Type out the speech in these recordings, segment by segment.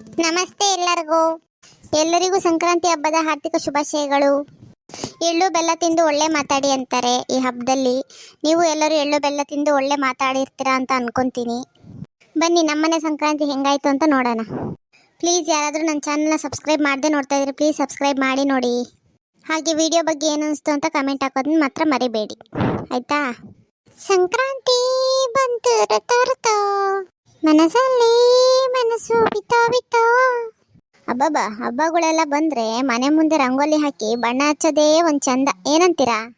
ನಮಸ್ತೆ ಎಲ್ಲರಿಗೂ. ಎಲ್ಲರಿಗೂ ಸಂಕ್ರಾಂತಿ ಹಬ್ಬದ ಹಾರ್ದಿಕ ಶುಭಾಶಯಗಳು. ಎಳ್ಳು, ಬೆಲ್ಲ ತಿಂದು ಒಳ್ಳೆ ಮಾತಾಡಿ ಅಂತಾರೆ ಈ ಹಬ್ಬದಲ್ಲಿ. ನೀವು ಎಲ್ಲರೂ ಎಳ್ಳು, ಬೆಲ್ಲ ತಿಂದು ಒಳ್ಳೆ ಮಾತಾಡಿರ್ತೀರಾ ಅಂತ ಅನ್ಕೊಂತೀನಿ. ಬನ್ನಿ, ನಮ್ಮನೆ ಸಂಕ್ರಾಂತಿ ಹೆಂಗಾಯ್ತು ಅಂತ ನೋಡೋಣ. ಪ್ಲೀಸ್ ಯಾರಾದರೂ ನನ್ನ ಚಾನಲ್ನ ಸಬ್ಸ್ಕ್ರೈಬ್ ಮಾಡದೆ ನೋಡ್ತಾ ಇದ್ರೆ ಪ್ಲೀಸ್ ಸಬ್ಸ್ಕ್ರೈಬ್ ಮಾಡಿ ನೋಡಿ. ಹಾಗೆ ವಿಡಿಯೋ ಬಗ್ಗೆ ಏನು ಅನಿಸ್ತು ಅಂತ ಕಮೆಂಟ್ ಹಾಕೋದನ್ನ ಮಾತ್ರ ಮರಿಬೇಡಿ. ಆಯಿತಾ? ಸಂಕ್ರಾಂತಿ ಬಂತು ರಥ ಮನಸ್ಸಲ್ಲಿ ಮನಸ್ಸು ಹಬ್ಬಬ್ಬ ಹಬ್ಬಗಳೆಲ್ಲ ಬಂದ್ರೆ ಮನೆ ಮುಂದೆ ರಂಗೋಲಿ ಹಾಕಿ ಬಣ್ಣ ಹಚ್ಚೋದೇ ಒಂದು ಚಂದ. ಏನಂತೀರಾ?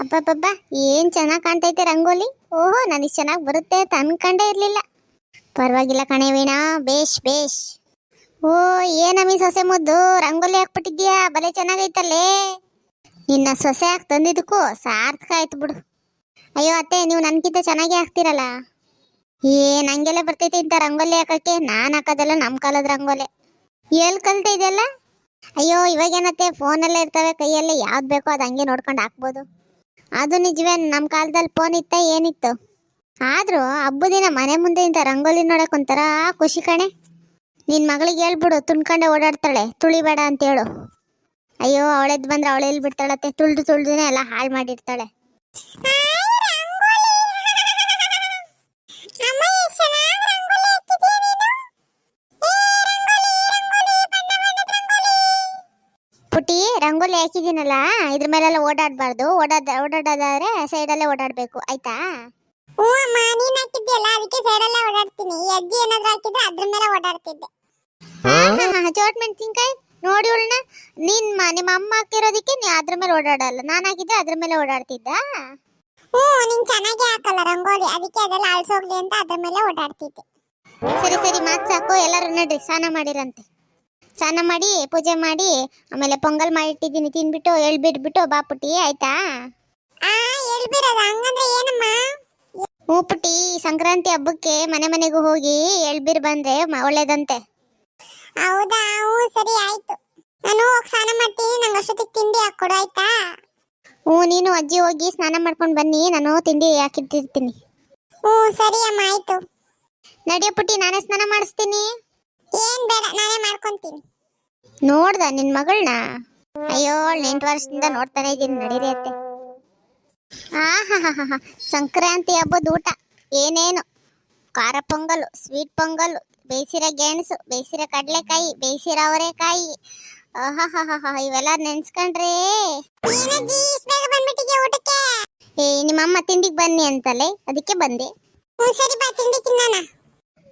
ಅಬ್ಬಬ್ಬಬ್ಬ, ಏನು ಚೆನ್ನಾಗಿ ಕಾಣ್ತೈತೆ ರಂಗೋಲಿ? ಓಹೋ ನನಗೆ ಚೆನ್ನಾಗಿ ಬರುತ್ತೆ ಅಂತ ಅನ್ಕೊಂಡೇ ಇರಲಿಲ್ಲ. ಪರವಾಗಿಲ್ಲ ಕಣೆ ವೀಣಾ, ಬೇಷ್ ಬೇಷ್. ಓ ಏನಮ್ಮಿ ಸೊಸೆ ಮುದ್ದು, ರಂಗೋಲಿ ಹಾಕ್ಬಿಟ್ಟಿದ್ಯಾ ಬಲೆ ಚೆನ್ನಾಗೈತಲ್ಲೇ. ನಿನ್ನ ಸೊಸೆ ಹಾಕಿ ತಂದಿದ್ದಕ್ಕೂ ಸಾರ್ಥಕ ಆಯ್ತು ಬಿಡು. ಅಯ್ಯೋ, ಅತ್ತೆ, ನೀವು ನನಗಿಂತ ಚೆನ್ನಾಗಿ ಹಾಕ್ತಿರಲ್ಲ? ಏ, ನಂಗೆಲ್ಲ ಬರ್ತೈತೆ ಇಂಥ ರಂಗೋಲಿ ಹಾಕಕ್ಕೆ. ನಾನು ಹಾಕೋದಲ್ಲ ನಮ್ಮ ಕಾಲದ ರಂಗೋಲಿ. ಎಲ್ಲಿ ಕಲ್ತ ಇದೆಲ್ಲ? ಅಯ್ಯೋ ಇವಾಗೇನತ್ತೆ ಫೋನಲ್ಲೇ ಇರ್ತವೆ, ಕೈಯಲ್ಲಿ ಯಾವ್ದು ಬೇಕೋ ಅದು ಹಂಗೆ ನೋಡ್ಕೊಂಡು ಹಾಕ್ಬೋದು. ಅದು ನಿಜವೇ ನಮ್ಮ ಕಾಲದಲ್ಲಿ ಫೋನ್ ಇತ್ತ, ಏನಿತ್ತು? ಆದರೂ ಹಬ್ಬದಿನ ಮನೆ ಮುಂದೆ ಇಂಥ ರಂಗೋಲಿ ನೋಡಕ್ ಒಂಥರ ಖುಷಿ ಕಣೆ. ನಿನ್ನ ಮಗಳಿಗೆ ಹೇಳ್ಬಿಡು, ತುಂಡ್ಕೊಂಡೆ ಓಡಾಡ್ತಾಳೆ, ತುಳಿಬೇಡ ಅಂತ ಹೇಳು ಅಯ್ಯೋ ಅವಳೆದ್ದು ಬಂದ್ರೆ ಅವಳೆಲ್ಲಿ ಬಿಡ್ತಾಳತ್ತೆ ತುಳಿದು ತುಳಿದುನೇ ಎಲ್ಲ ಹಾಳು ಮಾಡಿರ್ತಾಳೆ ಪುಟಿ ರಂಗೋಲಿ ಹಾಕಿದ್ದೀನಲ್ಲ ಇದ್ರ ಮೇಲೆಲ್ಲ ಓಡಾಡಬಾರ್ದು. ಓಡಾಡ ಓಡಾಡೋದಾದ್ರೆ ಸೈಡಲ್ಲೇ ಓಡಾಡ್ಬೇಕು. ಆಯ್ತಾ? ಹ್ಞೂ ಅಮ್ಮ ನೀನ್ ಹಾಕಿದ್ಯಲ್ಲ ಅದಕ್ಕೆ ಸೈಡಲ್ಲೇ ಓಡಾಡ್ತೀನಿ. ಅಜ್ಜಿ ಏನಾದ್ರು ಹಾಕಿದ್ರೆ ಅದ್ರ ಮೇಲೆ ಓಡಾಡ್ತಿದ್ದೆ. ಚೋಟ್ ಮೆಣಸಿನ್ಕಾಯಿ ನೋಡಿ ಉಳ್ನ ನಿನ್ ನಿಮ್ಮ ಅಮ್ಮ ಹಾಕಿರೋದಕ್ಕೆ ನೀ ಅದ್ರ ಮೇಲೆ ಓಡಾಡಲ್ಲ. ನಾನು ಹಾಕಿದ್ರೆ ಅದ್ರ ಮೇಲೆ ಓಡಾಡ್ತಿದ್ದ? ಹ್ಞೂ ನೀನ್ ಚೆನ್ನಾಗಿ ಹಾಕಲ್ಲ ರಂಗೋಲಿ. ಅದಕ್ಕೆ ಅದೆಲ್ಲ ಅಳ್ಸೋಗ್ಲಿ ಅಂತ ಅದ್ರ ಮೇಲೆ ಓಡಾಡ್ತಿದ್ದೆ. ಸರಿ ಸರಿ ಮಾತ್ ಸಾಕು. ಎಲ್ಲರೂ ನಡ್ರಿ ಸ್ನಾನ ಮಾಡಿರಂತೆ. ಸ್ನಾನ ಮಾಡಿ ಪೂಜೆ ಮಾಡಿ ಆಮೇಲೆ ಪೊಂಗಲ್ ಮಾಡಿಟ್ಟಿದ್ದೀನಿ ತಿನ್ಬಿಟ್ಟು ಎಳ್ಬಿಟ್ಬಿಟ್ಟು ಬಾ ಪುಟ್ಟಿ ಆಯ್ತಾ? ಹ್ಞೂ ಪುಟ್ಟಿ ಸಂಕ್ರಾಂತಿ ಹಬ್ಬಕ್ಕೆ ಮನೆ ಮನೆಗೂ ಹೋಗಿ ಎಳ್ಬಿರ್ ಬಂದ್ರೆ ಒಳ್ಳೇದಂತೆ. ಹೌದಾ? ಹ್ಞೂ ಸರಿ ಆಯ್ತು. ನಾನು ಹೋಗಿ ಸ್ನಾನ ಮಾಡ್ತೀನಿ ನಂಗೆ ಅಷ್ಟೊತ್ತಿಗೆ ತಿಂಡಿ ಹಾಕ್ಕೊಡು ಆಯ್ತಾ? ಹ್ಞೂ ನೀನು ಅಜ್ಜಿ ಹೋಗಿ ಸ್ನಾನ ಮಾಡ್ಕೊಂಡು ಬನ್ನಿ ನಾನು ತಿಂಡಿ ಹಾಕಿಟ್ಟಿರ್ತೀನಿ. ಹ್ಞೂ ಸರಿ ಅಮ್ಮ ಆಯ್ತು. ನಡಿಯ ಪುಟ್ಟಿ ನಾನೇ ಸ್ನಾನ ಮಾಡಿಸ್ತೀನಿ. ಏನ್ ಬೇಡ ನಾನೇ ಮಾಡ್ಕೊಂತೀನಿ. ನೋಡ್ದ ನಿನ್ ಮಗಳನ್ನ ಅಯ್ಯೋ ಎಂಟು ವರ್ಷದಿಂದ ನೋಡ್ತಾನೆ ಇದ್ದೀನಿ ನಡೀರಿ ಅತ್ತೆ. ಆಹಾಹಾಹಾ ಸಂಕ್ರಾಂತಿ ಹಬ್ಬದ ಊಟ. ಏನೇನು? ಖಾರ ಪೊಂಗಲು ಸ್ವೀಟ್ ಪೊಂಗಲು ಬೇಯಿಸಿರೋ ಗೆಣಸು ಬೇಯಿಸಿರೋ ಕಡಲೆಕಾಯಿ ಬೇಯಿಸಿರೋ ಅವರೆಕಾಯಿ. ಆಹಾಹಾಹಾ ಇವೆಲ್ಲ ನೆನ್ಸ್ಕೊಂಡ್ರೆ. ಏನಜ್ಜಿ ಇಷ್ಟ್ ಬೇಗ ಬಂದ್ಬಿಟ್ಟಿದ್ಯಾ ಊಟಕ್ಕೆ ಏ ನಿಮ್ಮಮ್ಮ ತಿಂಡಿಗೆ ಬನ್ನಿ ಅಂತಲೇ? ಅದಕ್ಕೆ ಬಂದೆ. ಹ್ಞೂ ಸರಿ ಬಾ ತಿಂಡಿ ತಿನ್ನೋಣ.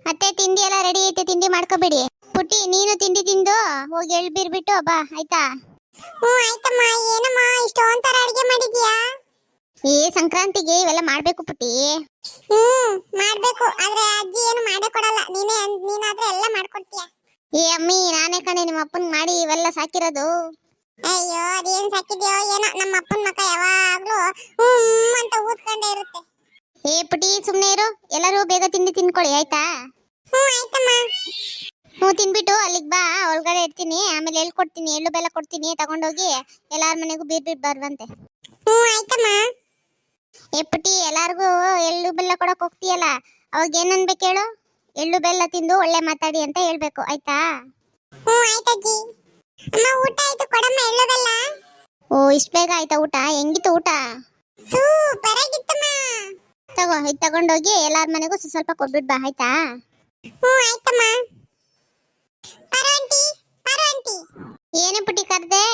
ಮತ್ತೆ ತಿಂಡಿ ಎಲ್ಲ ರೆಡಿ ಐತೆ ತಿಂಡಿ ಮಾಡ್ಕೋಬೇಡಿ. ಪುಟ್ಟಿ ನೀನು ತಿಂಡಿ ತಿಂದು ಹೋಗಿ ಎಳ್ಬಿರ್ಬಿಟ್ಟು ಬಾ ಆಯ್ತಾ? ಹ್ಞೂ ಆಯ್ತಮ್ಮ. ಏನಮ್ಮ ಇಷ್ಟೊಂಥರ ಅಡುಗೆ ಮಾಡಿದ್ಯಾ ಈ ಸಂಕ್ರಾಂತಿಗೆ ಇವೆಲ್ಲ ಮಾಡ್ಬೇಕು ಪುಟ್ಟಿ. ಹ್ಞೂ ಮಾಡ್ಬೇಕು. ಆದ್ರೆ ಅಜ್ಜಿ ಏನು ಮಾಡೇ ಕೊಡಲ್ಲ. ನೀನೇ ನೀನಾದ್ರೆ ಎಲ್ಲ ಮಾಡ್ಕೊಡ್ತೀಯ. ಏ ಅಮ್ಮಿ ನಾನೇ ಕಣೆ ನಿಮ್ಮ ಅಪ್ಪನ್ ಮಾಡಿ ಇವೆಲ್ಲ ಸಾಕಿರೋದು. ಅಯ್ಯೋ ಅದೇನ್ ಸಾಕಿದ್ಯೋ ಏನೋ. ನಮ್ಮ ಅಪ್ಪನ ಮಕ್ಕ ಯಾವಾಗ್ಲೂ ಹ್ಮ್ ಅಂತ ಊದ್ಕೊಂಡೇ ಇರುತ್ತೆ. ಏ ಪುಟಿ ಸುಮ್ನೆ ಇರು. ಎಲ್ಲರೂ ಬೇಗ ತಿಂಡಿ ತಿನ್ಕೊಳ್ಳಿ ಆಯ್ತಾ? ತಿನ್ಬಿಟ್ಟು ಅಲ್ಲಿಗೆ ಬಾ ಒಳಗಡೆ ಇರ್ತೀನಿ ಆಮೇಲೆ ಎಲ್ಲಿ ಕೊಡ್ತೀನಿ ಎಳ್ಳು ಬೆಲ್ಲ ಕೊಡ್ತೀನಿ ತಗೊಂಡೋಗಿ ಎಲ್ಲಾರ ಮನೆಗೂ ಬೀರ್ ಬೀರ್ ಬರ್ವಂತೆ. ಹ್ಮ್ ಆಯ್ತಮ್ಮ. ಎಪ್ಪಟಿ ಪುಟಿ ಎಲ್ಲಾರ್ಗೂ ಎಳ್ಳು ಬೆಲ್ಲ ಕೊಡಕ್ ಹೋಗ್ತೀಯಲ್ಲ ಅವಾಗ ಏನ್ ಅನ್ಬೇಕು ಹೇಳು? ಎಳ್ಳು ಬೆಲ್ಲ ತಿಂದು ಒಳ್ಳೆ ಮಾತಾಡಿ ಅಂತ ಹೇಳ್ಬೇಕು ಆಯ್ತಾ? ಹ್ಮ್ ಆಯ್ತಜ್ಜಿ ಅಮ್ಮ ಊಟ ಆಯ್ತು ಕೊಡಮ್ಮ ಎಳ್ಳೋದಲ್ಲ ಓ ಇಷ್ಟ ಬೇಗ ಆಯ್ತಾ ಊಟ? ಹೆಂಗಿತ್ತು ಊಟ? ಸೂಪರ್ ಆಗಿತ್ತಮ್ಮ. ತಗೋ ಇದು ತಗೊಂಡೋಗಿ ಎಲ್ಲಾರ ಮನೆಗೂ ಸ್ವಲ್ಪ ಸ್ವಲ್ಪ ಕೊಟ್ಬಿಟ್ ಬಾ ಆಯ್ತಾ? ಹ್ಮ್ ಆಯ್ತಮ್ಮ. ಏನೇ ಪುಟ್ಟಿ ಕರ್ದೆ?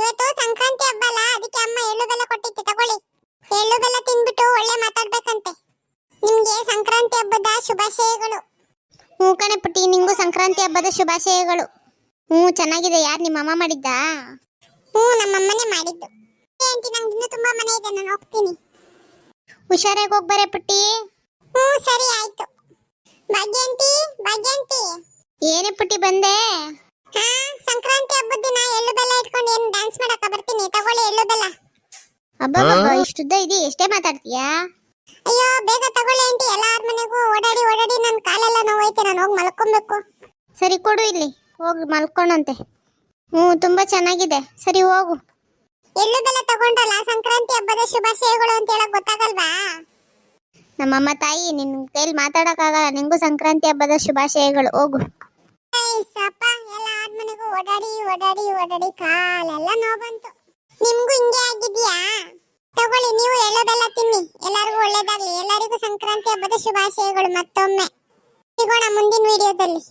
ಇವತ್ತು ಸಂಕ್ರಾಂತಿ ಹಬ್ಬ ಅಲ್ಲ ಅದಕ್ಕೆ ಅಮ್ಮ ಎಳ್ಳು ಬೆಲ್ಲ ಕೊಟ್ಟಿತ್ತು ತಗೊಳ್ಳಿ. ಎಳ್ಳು ಬೆಲ್ಲ ತಿನ್ಬಿಟ್ಟು ಒಳ್ಳೆ ಮಾತಾಡ್ಬೇಕಂತೆ. ನಿಮ್ಗೆ ಸಂಕ್ರಾಂತಿ ಹಬ್ಬದ ಶುಭಾಶಯಗಳು. ಹ್ಞೂ ಕಣೆ ಪುಟ್ಟಿ ನಿಂಗೂ ಸಂಕ್ರಾಂತಿ ಹಬ್ಬದ ಶುಭಾಶಯಗಳು. ಹ್ಞೂ ಚೆನ್ನಾಗಿದೆ. ಯಾರು ನಿಮ್ಮ ಅಮ್ಮ ಮಾಡಿದ್ದಾ? ಹ್ಞೂ ನಮ್ಮಮ್ಮನೇ ಮಾಡಿದ್ದು. ಆಂಟಿ ನಂಗೆ ಇನ್ನೂ ತುಂಬಾ ಮನೆ ಇದೆ ನಾನು ಹೋಗ್ತೀನಿ. ಹುಷಾರಾಗಿ ಹೋಗ್ಬರೇ ಪುಟ್ಟಿ. ಹ್ಞೂ ಸರಿ ಆಯ್ತು ಭಾಗ್ಯ ಆಂಟಿ ಭಾಗ್ಯ ಆಂಟಿ ಏನೇ ಪುಟ್ಟಿ ಬಂದೆ? ಹಾ ಸಂಕ್ರಾಂತಿ ಹಬ್ಬದ ದಿನ ಎಳ್ಳು ಬೆಲ್ಲ ಇಟ್ಕೊಂಡು ಏನು ಡ್ಯಾನ್ಸ್ ಮಾಡಕ ಬರ್ತೀನಿ? ತಗೊಳ್ಳಿ ಎಳ್ಳು ಬೆಲ್ಲ. ಅಬ್ಬಬ್ಬ ಇಷ್ಟುದ್ದ ಇದೆ ಎಷ್ಟೇ ಮಾತಾಡ್ತೀಯಾ? ಅಯ್ಯೋ ಬೇಗ ತಗೊಳ್ಳಿ ಆಂಟಿ. ಎಲ್ಲಾರ ಮನೆಗೂ ಓಡಾಡಿ ಓಡಾಡಿ ನನ್ನ ಕಾಲೆಲ್ಲ ನೋವೈತೆ. ನಾನು ಹೋಗಿ ಮಲ್ಕೊಬೇಕು. ಸರಿ ಕೊಡು ಇಲ್ಲಿ. ಹೋಗಿ ಮಲ್ಕೊಂಡಂತೆ ಹ್ಞೂ ತುಂಬಾ ಚೆನ್ನಾಗಿದೆ. ಸರಿ ಹೋಗು. ಎಳ್ಳು ಬೆಲ್ಲ ತಗೊಂಡ್ರಲ್ಲ ಸಂಕ್ರಾಂತಿ ಹಬ್ಬದ ಶುಭಾಶಯಗಳು ಅಂತ ಹೇಳಕ್ ಗೊತ್ತಾಗಲ್ವಾ? ನಮ್ಮಮ್ಮ ತಾಯಿ ನಿನ್ ಕೈಲಿ ಮಾತಾಡೋಕ್ಕಾಗಲ್ಲ. ನಿಂಗೂ ಸಂಕ್ರಾಂತಿ ಹಬ್ಬದ ಶುಭಾಶಯಗಳು. ಹೋಗು. ಏಸಪ್ಪ ಎಲ್ಲ ಆದ್ಮನೆಗೂ ಓಡಾಡಿ ಓಡಾಡಿ ಓಡಾಡಿ ಕಾಲೆಲ್ಲ ನೋವು ಬಂತು. ನಿಮ್ಗೂ ಹಿಂಗೆ ಆಗಿದ್ಯಾ? ತಗೊಳ್ಳಿ, ನೀವು ಎಳ್ಳೋದೆಲ್ಲ ತಿನ್ನಿ. ಎಲ್ಲರಿಗೂ ಒಳ್ಳೇದಾಗ್ಲಿ. ಎಲ್ಲರಿಗೂ ಸಂಕ್ರಾಂತಿ ಹಬ್ಬದ ಶುಭಾಶಯಗಳು ಮತ್ತೊಮ್ಮೆ. ಸಿಗೋಣ ಮುಂದಿನ ವಿಡಿಯೋದಲ್ಲಿ.